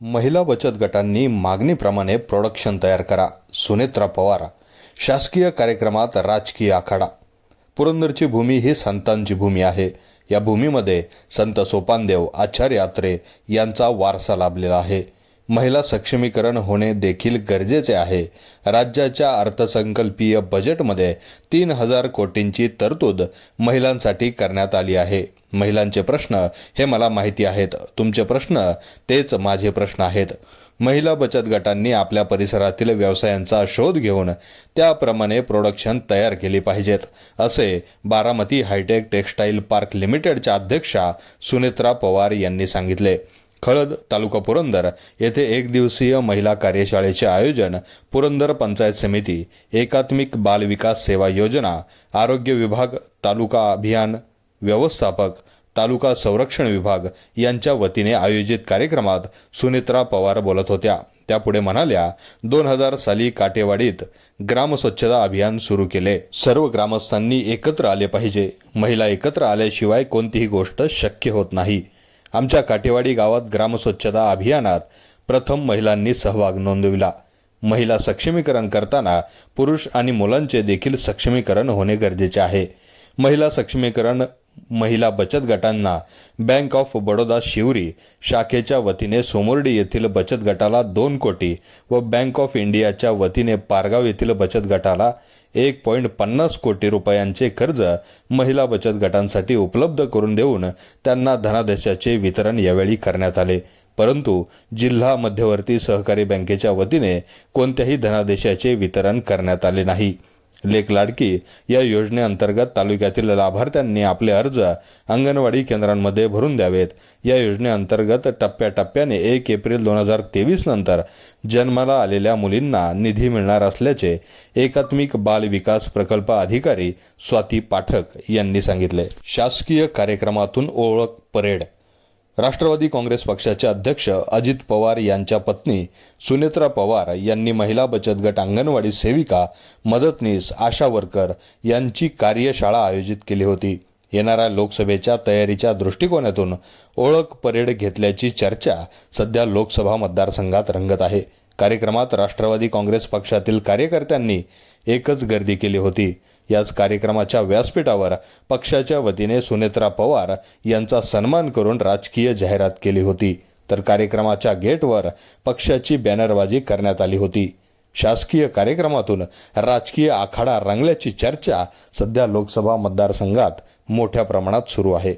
महिला बचत गटांनी मागणीप्रमाणे प्रोडक्शन तयार करा. सुनेत्रा पवार शासकीय कार्यक्रमात राजकीय आखाडा. पुरंदरची भूमी ही संतांची भूमी आहे. या भूमीमध्ये संत सोपानदेव आचार्य यात्रे यांचा वारसा लाभलेला आहे. महिला सक्षमीकरण होणे देखील गरजेचे आहे. राज्याच्या अर्थसंकल्पीय बजेटमध्ये तीन हजार कोटींची तरतूद महिलांसाठी करण्यात आली आहे. महिलांचे प्रश्न हे मला माहिती आहेत. तुमचे प्रश्न तेच माझे प्रश्न आहेत. महिला बचत गटांनी आपल्या परिसरातील व्यवसायांचा शोध घेऊन त्याप्रमाणे प्रोडक्शन तयार केली पाहिजेत असे बारामती हायटेक टेक्स्टाईल पार्क लिमिटेडच्या अध्यक्षा सुनेत्रा पवार यांनी सांगितले. खळद तालुका पुरंदर येथे एक दिवसीय महिला कार्यशाळेचे आयोजन पुरंदर पंचायत समिती एकात्मिक बाल विकास सेवा योजना आरोग्य विभाग तालुका अभियान व्यवस्थापक तालुका संरक्षण विभाग यांच्या वतीने आयोजित कार्यक्रमात सुनेत्रा पवार बोलत होत्या. त्यापुढे म्हणाल्या दोन हजार साली काटेवाडीत ग्राम स्वच्छता अभियान सुरू केले. सर्व ग्रामस्थांनी एकत्र आले पाहिजे. महिला एकत्र आल्याशिवाय कोणतीही गोष्ट शक्य होत नाही. आमच्या काटेवाडी गावात ग्रामस्वच्छता अभियानात प्रथम महिलांनी सहभाग नोंदविला. महिला सक्षमीकरण करताना पुरुष आणि मुलांचे देखील सक्षमीकरण होणे गरजेचे आहे. महिला सक्षमीकरण महिला बचत गटांना बँक ऑफ बडोदा शिवरी शाखेच्या वतीने सोमुर्डी येथील बचत गटाला दोन कोटी व बँक ऑफ इंडियाच्या वतीने पारगाव येथील बचत गटाला एक पॉईंट पन्नास कोटी रुपयांचे कर्ज महिला बचत गटांसाठी उपलब्ध करून देऊन त्यांना धनादेशाचे वितरण यावेळी करण्यात आले. परंतु जिल्हा मध्यवर्ती सहकारी बँकेच्या वतीने कोणत्याही धनादेशाचे वितरण करण्यात आले नाही. लेख लाडकी या योजनेअंतर्गत तालुक्यातील लाभार्थ्यांनी आपले अर्ज अंगणवाडी केंद्रांमध्ये भरून द्यावेत. या योजनेअंतर्गत टप्प्याटप्प्याने एक एप्रिल दोन हजार तेवीस नंतर जन्माला आलेल्या मुलींना निधी मिळणार असल्याचे एकात्मिक बाल विकास प्रकल्प अधिकारी स्वाती पाठक यांनी सांगितले. शासकीय कार्यक्रमातून ओळख परेड राष्ट्रवादी काँग्रेस पक्षाचे अध्यक्ष अजित पवार यांच्या पत्नी सुनेत्रा पवार यांनी महिला बचत गट अंगणवाडी सेविका मदतनीस आशा वर्कर यांची कार्यशाळा आयोजित केली होती. येणाऱ्या लोकसभेच्या तयारीच्या दृष्टिकोनातून ओळख परेड घेतल्याची चर्चा सध्या लोकसभा मतदारसंघात रंगत आहे. कार्यक्रमात राष्ट्रवादी काँग्रेस पक्षातील कार्यकर्त्यांनी एकच गर्दी केली होती. याच कार्यक्रमाच्या व्यासपीठावर पक्षाच्या वतीने सुनेत्रा पवार यांचा सन्मान करून राजकीय जाहिरात केली होती. तर कार्यक्रमाच्या गेटवर पक्षाची बॅनरबाजी करण्यात आली होती. शासकीय कार्यक्रमातून राजकीय आखाडा रंगल्याची चर्चा सध्या लोकसभा मतदारसंघात मोठ्या प्रमाणात सुरू आहे.